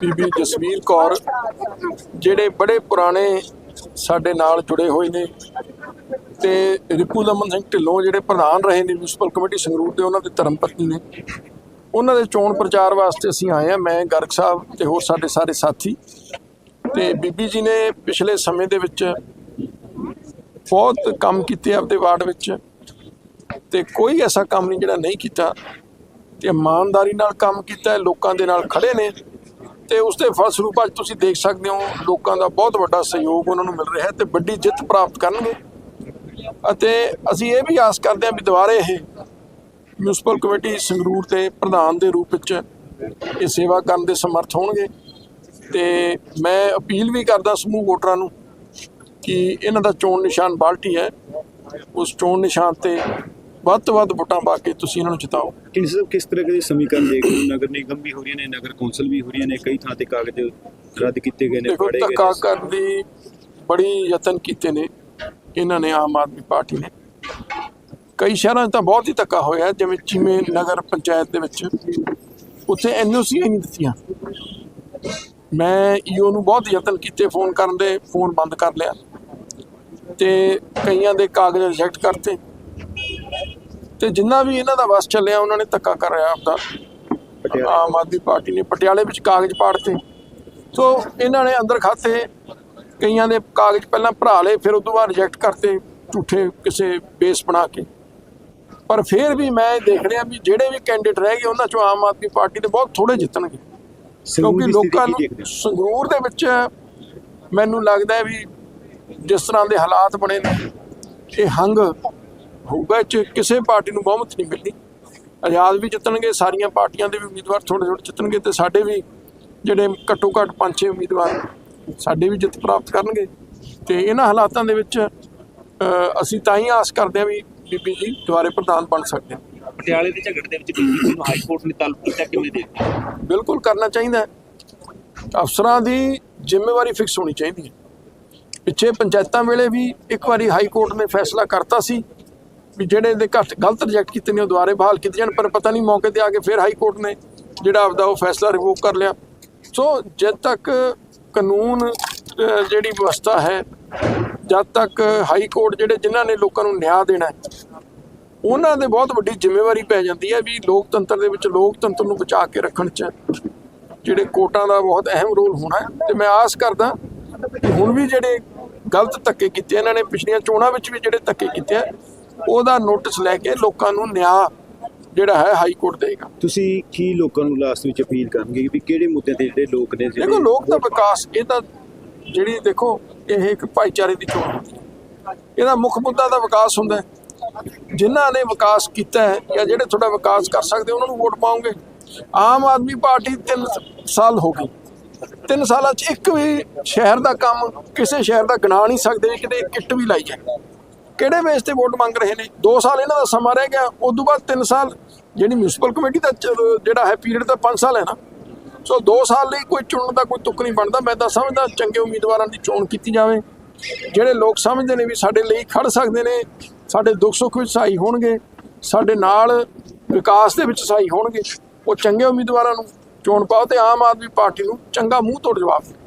ਬੀਬੀ ਜਸਵੀਰ ਕੌਰ, ਜਿਹੜੇ ਬੜੇ ਪੁਰਾਣੇ ਸਾਡੇ ਨਾਲ ਜੁੜੇ ਹੋਏ ਨੇ ਤੇ ਰਿਪੂ ਦਮਨ ਸਿੰਘ ਢਿੱਲੋਂ, ਜਿਹੜੇ ਪ੍ਰਧਾਨ ਰਹੇ ਨੇ ਮਿਊਨਿਸਪਲ ਕਮੇਟੀ ਸੰਗਰੂਰ ਦੇ, ਉਹਨਾਂ ਦੇ ਧਰਮ ਪਤਨੀ ਨੇ। ਉਹਨਾਂ ਦੇ ਚੋਣ ਪ੍ਰਚਾਰ ਵਾਸਤੇ ਅਸੀਂ ਆਏ ਆ ਮੈਂ, ਗਰਗ ਸਾਹਿਬ ਤੇ ਹੋਰ ਸਾਡੇ ਸਾਰੇ ਸਾਥੀ। ਤੇ ਬੀਬੀ ਜੀ ਨੇ ਪਿਛਲੇ ਸਮੇਂ ਦੇ ਵਿੱਚ ਬਹੁਤ ਕੰਮ ਕੀਤੇ ਆਪਦੇ ਵਾਰਡ ਵਿੱਚ ਤੇ ਕੋਈ ਐਸਾ ਕੰਮ ਨਹੀਂ ਜਿਹੜਾ ਨਹੀਂ ਕੀਤਾ। ਤੇ ਇਮਾਨਦਾਰੀ ਨਾਲ ਕੰਮ ਕੀਤਾ ਲੋਕਾਂ ਦੇ ਨਾਲ ਖੜੇ ਨੇ। ਤੇ ਉਸ ਦੇ ਫਲਸਰੂਪ ਅੱਜ ਤੁਸੀਂ ਦੇਖ ਸਕਦੇ ਹੋ, ਲੋਕਾਂ ਦਾ ਬਹੁਤ ਵੱਡਾ ਸਹਿਯੋਗ ਉਹਨਾਂ ਨੂੰ ਮਿਲ ਰਿਹਾ ਹੈ ਤੇ ਵੱਡੀ ਜਿੱਤ ਪ੍ਰਾਪਤ ਕਰਨਗੇ। ਅਤੇ ਅਸੀਂ ਇਹ ਵੀ ਆਸ ਕਰਦੇ ਹਾਂ ਵੀ ਦੁਬਾਰੇ ਇਹ ਮਿਊਨਿਸਪਲ ਕਮੇਟੀ ਸੰਗਰੂਰ ਦੇ ਪ੍ਰਧਾਨ ਦੇ ਰੂਪ ਵਿੱਚ ਇਹ ਸੇਵਾ ਕਰਨ ਦੇ ਸਮਰਥ ਹੋਣਗੇ। ਤੇ ਮੈਂ ਅਪੀਲ ਵੀ ਕਰਦਾ ਸਮੂਹ ਵੋਟਰਾਂ ਨੂੰ ਕਿ ਇਹਨਾਂ ਦਾ ਚੋਣ ਨਿਸ਼ਾਨ ਬਾਲਟੀ ਹੈ। ਉਸ ਚੋਣ ਨਿਸ਼ਾਨ ਤੇ ਵੱਧ ਤੋਂ ਵੱਧ ਵੋਟਾਂ ਪਾ ਕੇ ਤੁਸੀਂ ਇਹਨਾਂ ਨੂੰ ਜਿਤਾਓ। ਕਿਸ ਕਿਸ ਤਰ੍ਹਾਂ ਦੇ ਸਮੀਕਰਨ ਦੇਖ ਰਹੇ? ਨਗਰ ਨਿਗਮ ਵੀ ਹੋ ਰਹੀਆਂ ਨੇ ਨਗਰ ਕੌਂਸਲ ਵੀ ਹੋ ਰਹੀਆਂ ਨੇ ਕਈ ਥਾਂ ਤੇ ਕਾਗਜ਼ ਰੱਦ ਕੀਤੇ ਗਏ ਨੇ ਫਾੜੇ ਗਏ ਨੇ। ਕਰਨ ਦੀ ਬੜੀ ਯਤਨ ਕੀਤੇ ਨੇ ਇਹਨਾਂ ਨੇ ਆਮ ਆਦਮੀ ਪਾਰਟੀ ਨੇ। ਕਈ ਸ਼ਹਿਰਾਂ 'ਚ ਤਾਂ ਬਹੁਤ ਹੀ ਧੱਕਾ ਹੋਇਆ ਜਿਵੇਂ ਚੀਮੇ ਨਗਰ ਪੰਚਾਇਤ ਦੇ ਵਿੱਚ। ਉੱਥੇ ਐਨਓਸੀ ਨਹੀਂ ਦਿੱਤੀਆਂ। ਮੈਂ ਈਓ ਨੂੰ ਬਹੁਤ ਯਤਨ ਕੀਤੇ ਫੋਨ ਕਰਨ ਦੇ ਫੋਨ ਬੰਦ ਕਰ ਲਿਆ। ਤੇ ਕਈਆਂ ਦੇ ਕਾਗਜ਼ ਰਿਜੈਕਟ ਕਰਤੇ। ਤੇ ਜਿੰਨਾ ਵੀ ਇਹਨਾਂ ਦਾ ਵਸ ਚੱਲਿਆ ਉਹਨਾਂ ਨੇ ਧੱਕਾ ਕਰਿਆ ਆਪਦਾ। ਆਮ ਆਦਮੀ ਪਾਰਟੀ ਨੇ ਪਟਿਆਲੇ ਵਿੱਚ ਕਾਗਜ਼ ਪਾੜਤੇ। ਸੋ ਇਹਨਾਂ ਨੇ ਅੰਦਰ ਖਾਤੇ ਕਈਆਂ ਦੇ ਕਾਗਜ਼ ਪਹਿਲਾਂ ਭਰਾ ਲਏ ਫਿਰ ਉਦੋਂ ਬਾਅਦ ਰਿਜੈਕਟ ਕਰਤੇ ਝੂਠੇ ਕਿਸੇ ਬੇਸ ਬਣਾ ਕੇ। ਪਰ ਫਿਰ ਵੀ ਮੈਂ ਦੇਖ ਰਿਹਾ ਵੀ ਜਿਹੜੇ ਵੀ ਕੈਂਡੀਡੇਟ ਰਹਿ ਗਏ ਉਹਨਾਂ ਚੋਂ ਆਮ ਆਦਮੀ ਪਾਰਟੀ ਦੇ ਬਹੁਤ ਥੋੜੇ ਜਿੱਤਣਗੇ। ਕਿਉਂਕਿ ਲੋਕਾਂ ਨੂੰ? ਸੰਗਰੂਰ ਦੇ ਵਿੱਚ ਮੈਨੂੰ ਲੱਗਦਾ ਵੀ ਜਿਸ ਤਰ੍ਹਾਂ ਦੇ ਹਾਲਾਤ ਬਣੇ ਨੇ ਇਹ ਹੰਗ ਹੋਊਗਾ 'ਚ ਕਿਸੇ ਪਾਰਟੀ ਨੂੰ ਬਹੁਮਤ ਨਹੀਂ ਮਿਲਣੀ। ਆਜ਼ਾਦ ਵੀ ਜਿੱਤਣਗੇ ਸਾਰੀਆਂ ਪਾਰਟੀਆਂ ਦੇ ਵੀ ਉਮੀਦਵਾਰ ਥੋੜੇ ਥੋੜੇ ਜਿੱਤਣਗੇ ਤੇ ਸਾਡੇ ਵੀ ਜਿਹੜੇ ਘੱਟੋ ਘੱਟ ਪੰਜ ਛੇ ਉਮੀਦਵਾਰ ਸਾਡੇ ਵੀ ਜਿੱਤ ਪ੍ਰਾਪਤ ਕਰਨਗੇ। ਤੇ ਇਹਨਾਂ ਹਾਲਾਤਾਂ ਦੇ ਵਿੱਚ ਅਸੀਂ ਤਾਂ ਹੀ ਆਸ ਕਰਦੇ ਹਾਂ ਵੀ ਬੀਬੀ ਜੀ ਦੁਬਾਰੇ ਪ੍ਰਧਾਨ ਬਣ ਸਕਦੇ ਆ ਪਟਿਆਲੇ ਦੇ ਝਗੜੇ ਦੇ ਵਿੱਚ ਬੀਜੇਪੀ ਨੂੰ ਹਾਈ ਕੋਰਟ ਨੇ ਤਲਬ ਕੀਤਾ ਕਿਵੇਂ ਦੇਖਦੇ ਹੋ? ਬਿਲਕੁਲ ਕਰਨਾ ਚਾਹੀਦਾ ਹੈ। ਅਫਸਰਾਂ ਦੀ ਜ਼ਿੰਮੇਵਾਰੀ ਫਿਕਸ ਹੋਣੀ ਚਾਹੀਦੀ ਹੈ। ਪਿੱਛੇ ਪੰਚਾਇਤਾਂ ਵੇਲੇ ਵੀ ਇੱਕ ਵਾਰੀ ਹਾਈ ਕੋਰਟ ਨੇ ਫੈਸਲਾ ਕਰਤਾ ਸੀ। ਵੀ ਜਿਹੜੇ ਦੇ ਘੱਟ ਗਲਤ ਰਿਜੈਕਟ ਕੀਤੇ ਨੇ ਉਹ ਦੁਬਾਰੇ ਬਹਾਲ ਕੀਤੇ ਜਾਣ, ਪਰ ਪਤਾ ਨਹੀਂ ਮੌਕੇ ਤੇ ਆ ਕੇ ਫਿਰ ਹਾਈ ਕੋਰਟ ਨੇ ਜਿਹੜਾ ਆਪਦਾ ਉਹ ਫੈਸਲਾ ਰਿਵੋਕ ਕਰ ਲਿਆ। ਸੋ ਜਦ ਤੱਕ ਕਾਨੂੰਨ ਜਿਹੜੀ ਵਿਵਸਥਾ ਹੈ, ਜਦ ਤੱਕ ਹਾਈ ਕੋਰਟ ਜਿਹੜੇ ਜਿਨ੍ਹਾਂ ਨੇ ਲੋਕਾਂ ਨੂੰ ਨਿਆਂ ਦੇਣਾ ਉਹਨਾਂ ਦੇ ਬਹੁਤ ਵੱਡੀ ਜ਼ਿੰਮੇਵਾਰੀ ਪੈ ਜਾਂਦੀ ਹੈ ਵੀ ਲੋਕਤੰਤਰ ਦੇ ਵਿੱਚ ਲੋਕਤੰਤਰ ਨੂੰ ਬਚਾ ਕੇ ਰੱਖਣ 'ਚ ਜਿਹੜੇ ਕੋਰਟਾਂ ਦਾ ਬਹੁਤ ਅਹਿਮ ਰੋਲ ਹੋਣਾ ਹੈ। ਤੇ ਮੈਂ ਆਸ ਕਰਦਾ ਹੁਣ ਵੀ ਜਿਹੜੇ ਗਲਤ ਧੱਕੇ ਕੀਤੇ ਇਹਨਾਂ ਨੇ, ਪਿਛਲੀਆਂ ਚੋਣਾਂ ਵਿੱਚ ਵੀ ਜਿਹੜੇ ਧੱਕੇ ਕੀਤੇ ਆ ਉਹਦਾ ਨੋਟਿਸ ਲੈ ਕੇ ਲੋਕਾਂ ਨੂੰ ਨਿਆਂ ਜਿਹੜਾ ਹੈ ਹਾਈ ਕੋਰਟ ਦੇਗਾ। ਤੁਸੀਂ ਕੀ ਲੋਕਾਂ ਨੂੰ ਲਾਸਟ ਵਿੱਚ ਅਪੀਲ ਕਰਨਗੇ ਵੀ ਕਿਹੜੇ ਮੁੱਦੇ ਤੇ ਜਿਹੜੇ ਲੋਕ ਨੇ ਜਿਹੜੇ ਦੇਖੋ ਲੋਕ ਦਾ ਵਿਕਾਸ ਇਹ ਤਾਂ ਜਿਹੜੀ ਦੇਖੋ ਇਹ ਇੱਕ ਭਾਈਚਾਰੇ ਦੀ ਚੋਣ ਹੁੰਦੀ ਹੈ। ਇਹਦਾ ਮੁੱਖ ਮੁੱਦਾ ਤਾਂ ਵਿਕਾਸ ਹੁੰਦਾ ਜਿਨ੍ਹਾਂ ਨੇ ਵਿਕਾਸ ਕੀਤਾ ਹੈ ਜਾਂ ਜਿਹੜੇ ਤੁਹਾਡਾ ਵਿਕਾਸ ਕਰ ਸਕਦੇ ਉਹਨਾਂ ਨੂੰ ਵੋਟ ਪਾਉਂਗੇ ਆਮ ਆਦਮੀ ਪਾਰਟੀ 3 ਸਾਲ ਹੋ ਗਏ ਤਿੰਨ ਸਾਲਾਂ 'ਚ ਇੱਕ ਵੀ ਸ਼ਹਿਰ ਦਾ ਕੰਮ ਕਿਸੇ ਸ਼ਹਿਰ ਦਾ ਗਿਣਾ ਨਹੀਂ ਸਕਦੇ ਕਿਤੇ ਕਿੱਟ ਵੀ ਲਾਈ ਹੈ। ਕਿਹੜੇ ਬੇਸ ਤੇ ਵੋਟ ਮੰਗ ਰਹੇ ਨੇ? 2 ਸਾਲ ਇਹਨਾਂ ਦਾ ਸਮਾਂ ਰਹਿ ਗਿਆ ਉਸ ਤੋਂ ਬਾਅਦ 3 ਸਾਲ ਜਿਹੜੀ ਮਿਊਨਿਸਪਲ ਕਮੇਟੀ ਦਾ ਚ- ਜਿਹੜਾ ਹੈ ਪੀਰੀਅਡ ਤਾਂ 5 ਸਾਲ ਹੈ ਨਾ। ਸੋ 2 ਸਾਲ ਲਈ ਕੋਈ ਚੁਣਨ ਦਾ ਕੋਈ ਤੁੱਕ ਨਹੀਂ ਬਣਦਾ। ਮੈਂ ਤਾਂ ਸਮਝਦਾ ਚੰਗੇ ਉਮੀਦਵਾਰਾਂ ਦੀ ਚੋਣ ਕੀਤੀ ਜਾਵੇ। ਜਿਹੜੇ ਲੋਕ ਸਮਝਦੇ ਨੇ ਵੀ ਸਾਡੇ ਲਈ ਖੜ ਸਕਦੇ ਨੇ, ਸਾਡੇ ਦੁੱਖ ਸੁੱਖ ਵਿੱਚ ਸਹਾਈ ਹੋਣਗੇ, ਸਾਡੇ ਨਾਲ ਵਿਕਾਸ ਦੇ ਵਿੱਚ ਸਹਾਈ ਹੋਣਗੇ, ਉਹ ਚੰਗੇ ਉਮੀਦਵਾਰਾਂ ਨੂੰ ਚੋਣ ਪਾਓ ਤੇ ਆਮ ਆਦਮੀ ਪਾਰਟੀ ਨੂੰ ਚੰਗਾ ਮੂੰਹ ਤੋੜ ਜਵਾਬ ਦਿਓ।